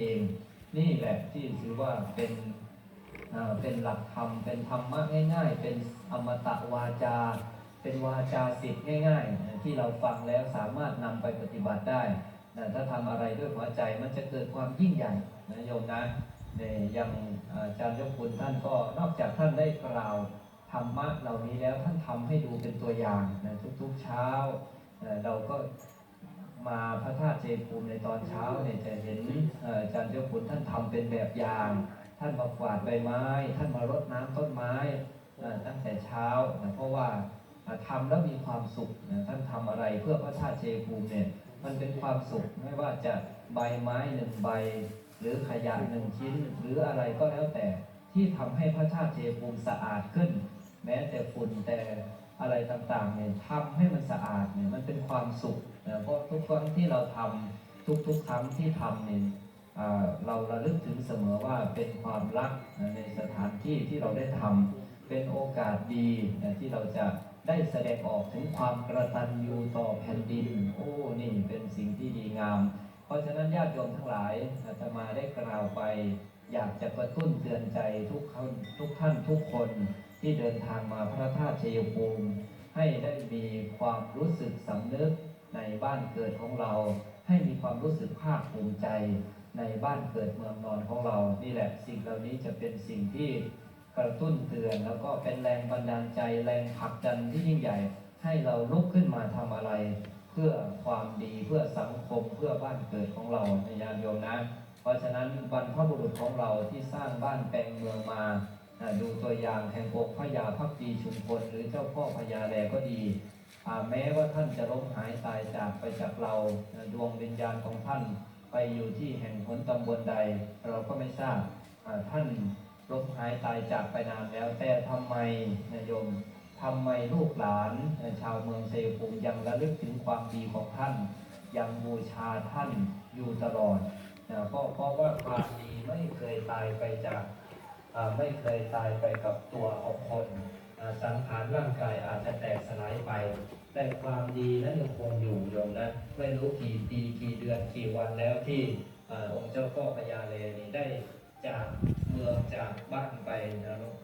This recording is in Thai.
เองนี่แหละที่ถือว่าเป็นอ่าเป็นหลักธรรมเป็นธรรมะง่าย ๆ เป็นอมตะวาจา เป็นวาจาสิทธิ์ง่ายๆ ที่เราฟังแล้วสามารถนำไปปฏิบัติได้นะถ้าทำอะไรด้วยหัวใจมันจะเกิดความยิ่งใหญ่นะโยมนะเนี่ยอย่างอาจารย์ยกคุณท่านก็นอกจากท่านได้กล่าวธรรมะเหล่านี้แล้วท่านทำให้ดูเป็นตัวอย่างนะทุกๆเช้าเราก็มาพระธาตุเจภูมิในตอนเช้าเนี่ยจะเห็น อาจารย์เจ้าคุณท่านทำเป็นแบบอย่าง ท่านมากวาดใบไม้ ท่านมารดน้ำต้นไม้ตั้งแต่เช้านะเพราะว่าเอ่อทำแล้วมีความสุขนะท่านทำอะไรเพื่อพระธาตุเจภูมิเนี่ยมันเป็นความสุขไม่ว่าจะใบไม้หนึ่งใบ หรือขยะหนึ่งชิ้น หรืออะไรก็แล้วแต่ที่ทำให้พระธาตุเจภูมิสะอาดขึ้น แม้แต่ฝุ่นแต่อะไรต่างๆเนี่ยทำให้มันสะอาดเนี่ยมันเป็นความสุขนะเพราะทุกครั้งที่เราทำทุกๆครั้งที่ทำเนี่ย เราระลึกถึงเสมอว่าเป็นความรักในสถานที่ที่เราได้ทำเป็นโอกาสดีที่เราจะได้แสดงออกถึงความกระตันยูต่อแผ่นดิน โอ้นี่เป็นสิ่งที่ดีงาม เพราะฉะนั้นญาติโยมทั้งหลายอาตมาได้กล่าวไป อยากจะกระตุ้นเตือนใจทุกคนทุกท่านทุกคนที่เดินทางมาพระธาตุชัยภูมิให้ได้มีความรู้สึกสำนึกในบ้านเกิดของเรา ให้มีความรู้สึกภาคภูมิใจ ในบ้านเกิดเมืองนอนของเรา นี่แหละสิ่งเหล่านี้จะเป็นสิ่งที่กระตุ้นเตือน แล้วก็เป็นแรงบันดาลใจแรงผลักดันที่ยิ่งใหญ่ ให้เราลุกขึ้นมาทำอะไร เพื่อความดีเพื่อสังคมเพื่อบ้านเกิดของเราในญาติโยมนะ เพราะฉะนั้นบรรพบุรุษของเราที่สร้างบ้านแปลงเมืองมาดูตัวอย่างแห่งองค์พระยาพักดีชุมพลหรือเจ้าพ่อพญาแลก็ดีแม้ว่าท่านจะล้มหายตายจากไปจากเราดวงวิญญาณของท่าน ไปอยู่ที่แห่งหนตำบลใด เราก็ไม่ทราบท่านล้มหายตายจากไปนานแล้ว แต่ทำไมนายโยมทำไมลูกหลานชาวเมืองเซภูมิยังระลึกถึงความดีของท่าน ยังบูชาท่านอยู่ตลอดนะเพราะเพราะว่าความดีไม่เคยตายไปจากไม่เคยตายไปกับตัวของคน สังขารร่างกายอาจจะแตกสลายไป แต่ความดีนั้นยังคงอยู่โยมนะไม่รู้กี่ปีกี่เดือนกี่วันแล้วที่อองค์เจ้าพ่อพญาเลนี่ได้จากเมืองจากบ้านไปนะลูก